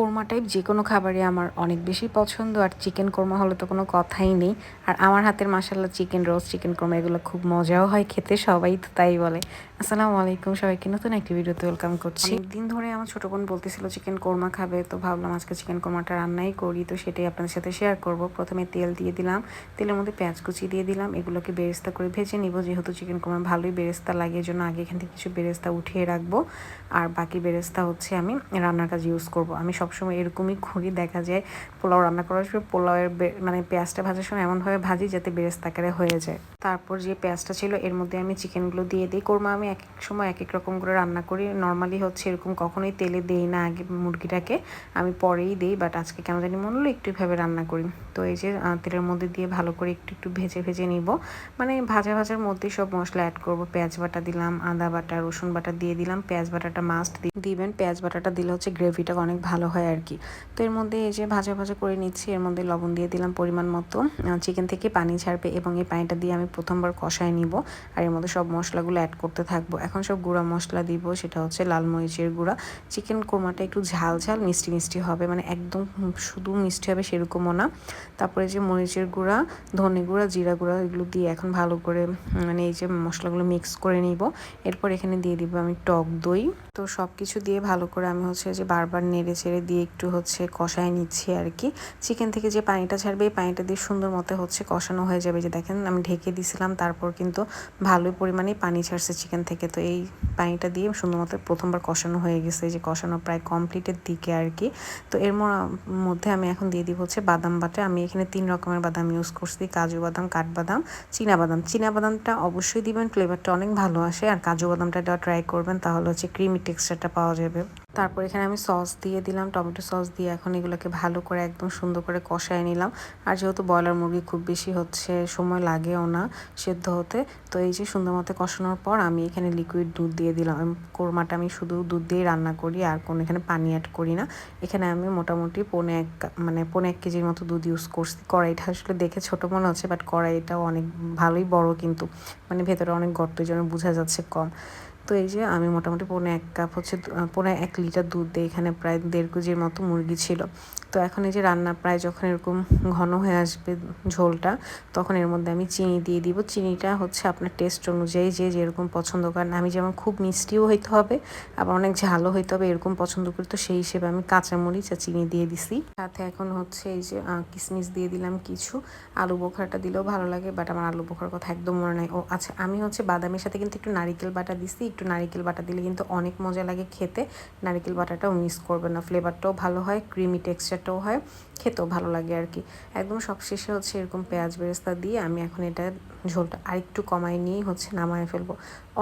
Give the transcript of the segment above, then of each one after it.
Korma type যে কোনো খাবারই আমার অনেক বেশি পছন্দ। আর চিকেন কোরমা হলে তো কোনো কথাই নেই। আর আমার হাতের মাসাল্লা চিকেন রোস্ট চিকেন কোরমা, এগুলো খুব মজাও হয় খেতে, সবাই তো তাই বলে। আসসালামু আলাইকুম সবাইকে, নতুন একটি ভিডিওতে ওয়েলকাম করছি। দিন ধরে আমার ছোটো বোন বলতেছিল চিকেন কোরমা খাবে, তো ভাবলাম আজকে চিকেন কোরমাটা রান্নাই করি। তো সেটাই আপনাদের সাথে শেয়ার করব। প্রথমে তেল দিয়ে দিলাম। তেলের মধ্যে পেঁয়াজ কুচি দিয়ে দিলাম। এগুলোকে বেরেস্তা করে ভেজে নিব। যেহেতু চিকেন কোরমা ভালোই বেরেস্তা লাগে জন্য আগে এখান থেকে কিছু বেরেস্তা উঠিয়ে রাখব। আর বাকি বেরেস্তা হচ্ছে আমি রান্নার কাজে ইউজ করব। আমি সবসময় এরকমই করি দেখা যায়। পোলাও রান্না করার সময় পোলাওয়ের মানে পেঁয়াজটা ভাজার সময় এমনভাবে ভাজি যাতে বেরেস্তা আকারে হয়ে যায়। তারপর যে পেঁয়াজটা ছিল এর মধ্যে আমি চিকেনগুলো দিয়ে দিই। কোরমা আমি এক এক সময় এক এক রকম করে রান্না করি। নর্মালি হচ্ছে এরকম কখনোই তেলে দেই না আগে মুরগিটাকে। আমি পরেই দিই, বাট আজকে কেন জানি মনে হলো একটু এভাবে রান্না করি। তো এই যে তেলের মধ্যে দিয়ে ভালো করে একটু একটু ভেজে ভেজে নিব। মানে ভাজা, ভাজার মধ্যেই সব মশলা অ্যাড করব। পেঁয়াজ বাটা দিলাম, আদা বাটা, রসুন বাটা দিয়ে দিলাম। পেঁয়াজ বাটাটা মাস্ট দিবেন। পেঁয়াজ বাটাটা দিলে হচ্ছে গ্রেভিটা অনেক ভালো হয়। আর কি। তো এর মধ্যে এই যে ভাজা ভাজা করে নিচ্ছি, এর মধ্যে লবণ দিয়ে দিলাম পরিমাণ মতো। চিকেন থেকে পানি ছাড়বে এবং এই পানিটা দিয়ে আমি প্রথমবার কষায় নিব আর এর মধ্যে সব মশলাগুলো অ্যাড করতে থাকব। এখন সব গুঁড়া মশলা দিব, সেটা হচ্ছে লাল মরিচের গুঁড়া। চিকেন কোরমাটা একটু ঝাল ঝাল, মিষ্টি মিষ্টি হবে মানে একদম শুধু মিষ্টি হবে সেরকমও না। তারপরে যে মরিচের গুঁড়া, ধনে গুঁড়া, জিরা গুঁড়া, এগুলো দিয়ে এখন ভালো করে মানে এই যে মশলাগুলো মিক্স করে নিব। এরপর এখানে দিয়ে দিব আমি টক দই। তো সব কিছু দিয়ে ভালো করে আমি হচ্ছে যে বারবার নেড়ে চেড়ে দিয়ে একটু হচ্ছে কষায় নিচ্ছি আর কি। চিকেন থেকে যে পানিটা ছাড়বে, এই পানিটা দিয়ে সুন্দর মতো হচ্ছে কষানো হয়ে যাবে। যে দেখেন, আমি ঢেকে দিছিলাম, তারপর কিন্তু ভালোই পরিমাণে পানি ছাড়ছে চিকেন থেকে। তো এই পানিটা দিয়ে সুন্দর মতো প্রথমবার কষানো হয়ে গেছে। যে কষানো প্রায় কমপ্লিটের দিকে আর কি। তো এর মধ্যে আমি এখন দিয়ে দিব হচ্ছে বাদাম বাটা। আমি এখানে তিন রকমের বাদাম ইউজ করছি। কাজু বাদাম, কাঠবাদাম বাদাম। চীনা বাদামটা অবশ্যই দিবেন ফ্লেভারটা অনেক ভালো আসে। আর কাজু বাদামটা ট্রাই করবেন, তাহলে হচ্ছে ক্রিমি টেক্সচারটা পাওয়া যাবে। তারপর এখানে আমি সস দিয়ে দিলাম, টমেটো সস দিয়ে এখন এগুলোকে ভালো করে একদম সুন্দর করে কষায় নিলাম। আর যেহেতু ব্রয়লার মুরগি খুব বেশি হচ্ছে, সময় লাগেও না সেদ্ধ হতে, তো এই যে সুন্দর মতো কষানোর পর আমি এখানে লিকুইড দুধ দিয়ে দিলাম। কোরমাটা আমি শুধু দুধ দিয়েই রান্না করি, আর কোনো এখানে পানি অ্যাড করি না। এখানে আমি মোটামুটি পনে এক মানে পনে এক কেজির মতো দুধ ইউজ করছি। কড়াইটা আসলে দেখে ছোটো মনে হচ্ছে বাট কড়াইটাও অনেক ভালোই বড় কিন্তু মানে ভেতরে অনেক গর্ত জন্য বোঝা যাচ্ছে কম। তো এই যে আমি মোটামুটি পৌনে এক কাপ হচ্ছে পৌনে এক লিটার দুধ দিয়ে এখানে প্রায় দেড় কেজির মতো মুরগি ছিল। তো এখন এই যে রান্না প্রায় যখন এরকম ঘন হয়ে আসবে ঝোলটা, তখন এর মধ্যে আমি চিনি দিয়ে দিব। চিনিটা হচ্ছে আপনার টেস্ট অনুযায়ী যে যেরকম পছন্দ করেন। আমি যেমন খুব মিষ্টিও হইতে হবে, আবার অনেক ঝালও হইতে হবে, এরকম পছন্দ করি। তো সেই হিসেবে আমি কাঁচামরিচ আর চিনি দিয়ে দিছি। সাথে এখন হচ্ছে এই যে কিশমিশ দিয়ে দিলাম কিছু। আলু বোখারটা দিলেও ভালো লাগে বাট আমার আলু বোখার কথা একদম মনে নাই। ও আচ্ছা আমি হচ্ছে বাদামের সাথে কিন্তু একটু নারিকেল বাটা দিছি একটু নারিকেল বাটা দিলে কিন্তু অনেক মজা লাগে খেতে। নারিকেল বাটাটাও মিস করবে না। ফ্লেভারটাও ভালো হয় ক্রিমি টেক্সচারটাও হয়, খেতেও ভালো লাগে আর কি। একদম সবশেষে হচ্ছে এরকম পেঁয়াজ বেরেস্তা দিয়ে আমি এখন এটা ঝোলটা আরেকটু কমাই নিয়েই হচ্ছে নামায় ফেলব।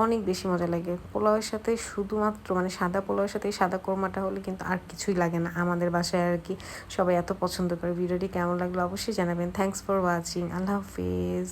অনেক বেশি মজা লাগে। পোলাওয়ের সাথে শুধুমাত্র মানে সাদা পোলাওয়ের সাথে সাদা কোরমাটা হলে কিন্তু আর কিছুই লাগে না আমাদের বাসায় আর কি। সবাই এত পছন্দ করে। ভিডিওটি কেমন লাগল অবশ্যই জানাবেন। থ্যাংকস ফর ওয়াচিং আল্লাহ হাফিজ।